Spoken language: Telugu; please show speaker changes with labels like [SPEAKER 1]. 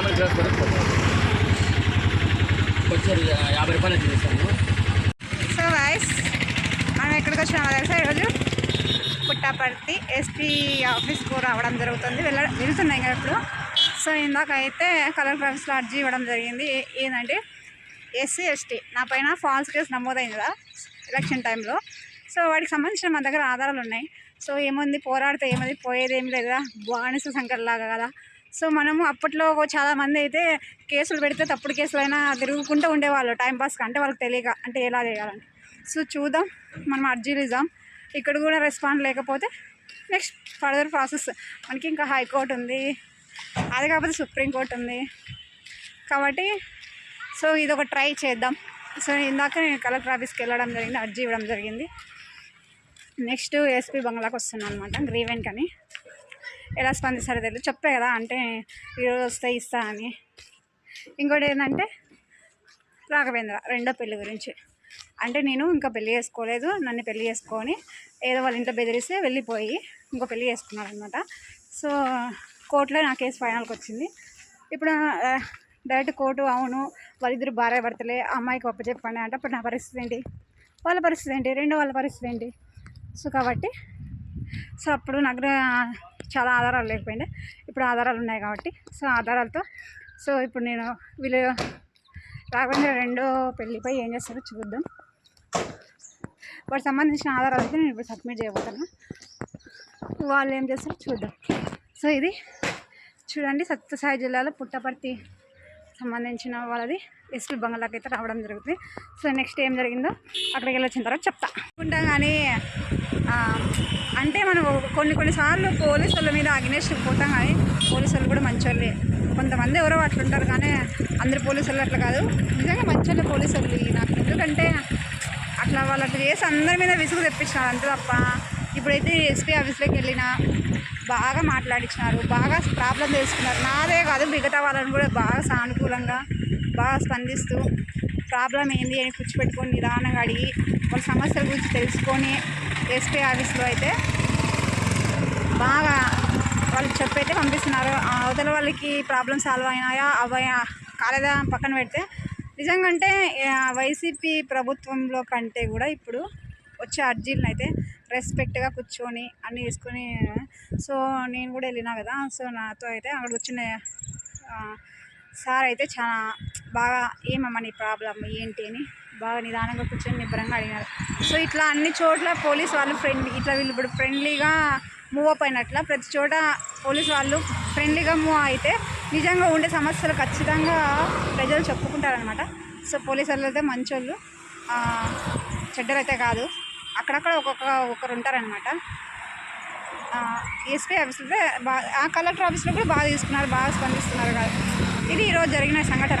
[SPEAKER 1] మామూలు చేసుకొని వచ్చారు యాభై రూపాయలు అయితే
[SPEAKER 2] సో వైస్ మనం ఎక్కడికి వచ్చినామో తెలుసా ఈరోజు? పుట్టపర్తి ఎస్పీ ఆఫీస్కు రావడం జరుగుతుంది. వెళ్ళ వెళ్తున్నాయి కదా ఇప్పుడు. సో ఇందాక అయితే కలర్ ఆఫీస్లో అర్జీ ఇవ్వడం జరిగింది. ఏంటంటే ఎస్సీ ఎస్టీ నా పైన ఫాల్స్ కేసు నమోదైంది కదా ఎలక్షన్ టైంలో సో వాటికి సంబంధించిన మన దగ్గర ఆధారాలు ఉన్నాయి. సో ఏముంది పోరాడితే ఏముంది పోయేది ఏం లేదు కదా. బానిస సంకర్లాగా కదా. సో మనము అప్పట్లో చాలా మంది అయితే కేసులు పెడితే తప్పుడు కేసులైనా తిరుగుకుంటూ ఉండేవాళ్ళు టైంపాస్కి అంటే వాళ్ళకి తెలియక అంటే ఎలా చేయాలని సో చూద్దాం మనం అర్జీలు ఇద్దాం ఇక్కడ కూడా రెస్పాండ్ లేకపోతే నెక్స్ట్ ఫర్దర్ ప్రాసెస్ మనకి ఇంకా హైకోర్టు ఉంది. అది కాకపోతే సుప్రీంకోర్టు ఉంది. కాబట్టి సో ఇది ఒక ట్రై చేద్దాం. సో ఇందాక నేను కలెక్టర్ ఆఫీస్కి వెళ్ళడం జరిగింది అర్జీ ఇవ్వడం జరిగింది. నెక్స్ట్ ఎస్పీ బంగ్లాకి వస్తున్నాను అనమాట గ్రీవెంట్ అని. ఎలా స్పందిస్తారో తెలియదు చెప్పే కదా అంటే ఈరోజు వస్తే ఇస్తా అని. ఇంకోటి ఏంటంటే రాఘవేంద్ర రెండో పెళ్ళి గురించి. అంటే నేను ఇంకా పెళ్ళి చేసుకోలేదు నన్ను పెళ్ళి చేసుకొని ఏదో వాళ్ళ ఇంట్లో బెదిరిస్తే వెళ్ళిపోయి ఇంకో పెళ్ళి చేసుకున్నాడు అనమాట సో కోర్టులో నా కేసు ఫైనల్కి వచ్చింది. ఇప్పుడు డైరెక్ట్ కోర్టు అవును వాళ్ళిద్దరు భార్య భర్తలే అమ్మాయికి ఒప్ప చెప్పండి అంటే. అప్పుడు నా పరిస్థితి ఏంటి? వాళ్ళ పరిస్థితి ఏంటి? రెండో వాళ్ళ పరిస్థితి ఏంటి? సో కాబట్టి సో అప్పుడు నాకు చాలా ఆధారాలు లేకపోయిండే. ఇప్పుడు ఆధారాలు ఉన్నాయి కాబట్టి సో ఆధారాలతో సో ఇప్పుడు నేను వీళ్ళు రాఘవేంద్ర రెండో పెళ్ళిపై ఏం చేస్తారో చూద్దాం. వాటికి సంబంధించిన ఆధారాలు అయితే నేను ఇప్పుడు సబ్మిట్ చేయబోతాను వాళ్ళు ఏం చేస్తారో చూద్దాం. సో ఇది చూడండి సత్యసాయి జిల్లాలో పుట్టపర్తి సంబంధించిన వాళ్ళది ఎస్పీ బంగ్లాకి అయితే రావడం జరుగుతుంది. సో నెక్స్ట్ ఏం జరిగిందో అక్కడికి వెళ్ళి వచ్చిన తర్వాత చెప్తా. ఉంటాం కానీ అంటే మనం కొన్ని కొన్నిసార్లు పోలీసు వాళ్ళ మీద అగ్నేస్ట్ పోతాం కానీ పోలీసు వాళ్ళు కూడా మంచోళ్ళే. కొంతమంది ఎవరో అట్లుంటారు కానీ అందరు పోలీసు వాళ్ళు అట్లా కాదు. నిజంగా మంచోళ్ళే పోలీసు వాళ్ళు నాకు. ఎందుకంటే అట్లా వాళ్ళు అట్లా చేసి అందరి మీద విసుగు తెప్పించినారు అంతే తప్ప ఇప్పుడైతే ఎస్పీ ఆఫీస్లోకి వెళ్ళిన బాగా మాట్లాడించినారు బాగా ప్రాబ్లం తెలుసుకున్నారు నాదే కాదు మిగతా వాళ్ళని కూడా బాగా సానుకూలంగా బాగా స్పందిస్తూ ప్రాబ్లం ఏంది అని కూర్చోపెట్టుకొని నిదానంగా అడిగి వాళ్ళ సమస్యల గురించి తెలుసుకొని ఎస్పీ ఆఫీస్లో అయితే బాగా వాళ్ళకి చెప్పైతే పంపిస్తున్నారు. అవతల వాళ్ళకి ప్రాబ్లం సాల్వ్ అయినాయా అవయా? కాలేదా? పక్కన పెడితే నిజంగా అంటే వైసీపీ ప్రభుత్వంలో కంటే కూడా ఇప్పుడు వచ్చే అర్జీలను అయితే రెస్పెక్ట్గా కూర్చొని అన్నీ తీసుకొని సో నేను కూడా వెళ్ళినా కదా సో నాతో అయితే అక్కడ వచ్చిన సార్ అయితే చాలా బాగా ఏమమ్మా నీ ప్రాబ్లం ఏంటి అని బాగా నిదానంగా కూర్చొని నిబ్బరంగా అడిగినారు. సో ఇట్లా అన్ని చోట్ల పోలీస్ వాళ్ళు ఫ్రెండ్లీ ఇట్లా వీళ్ళు ఇప్పుడు ఫ్రెండ్లీగా మూవ్ అప్ అయినట్ల ప్రతి చోట పోలీస్ వాళ్ళు ఫ్రెండ్లీగా మూవ్ అయితే నిజంగా ఉండే సమస్యలు ఖచ్చితంగా ప్రజలు చెప్పుకుంటారనమాట సో పోలీస్ వాళ్ళు అయితే మంచోళ్ళు. ఆ, చెడ్డరైతే కాదు. అక్కడక్కడ ఒక్కొక్క ఒకరు ఉంటారనమాట ఎస్పీ ఆఫీస్లో బా ఆ కలెక్టర్ ఆఫీస్లో కూడా బాగా తీసుకున్నారు బాగా స్పందిస్తున్నారు కాదు ఇది ఈరోజు జరిగిన సంఘటన.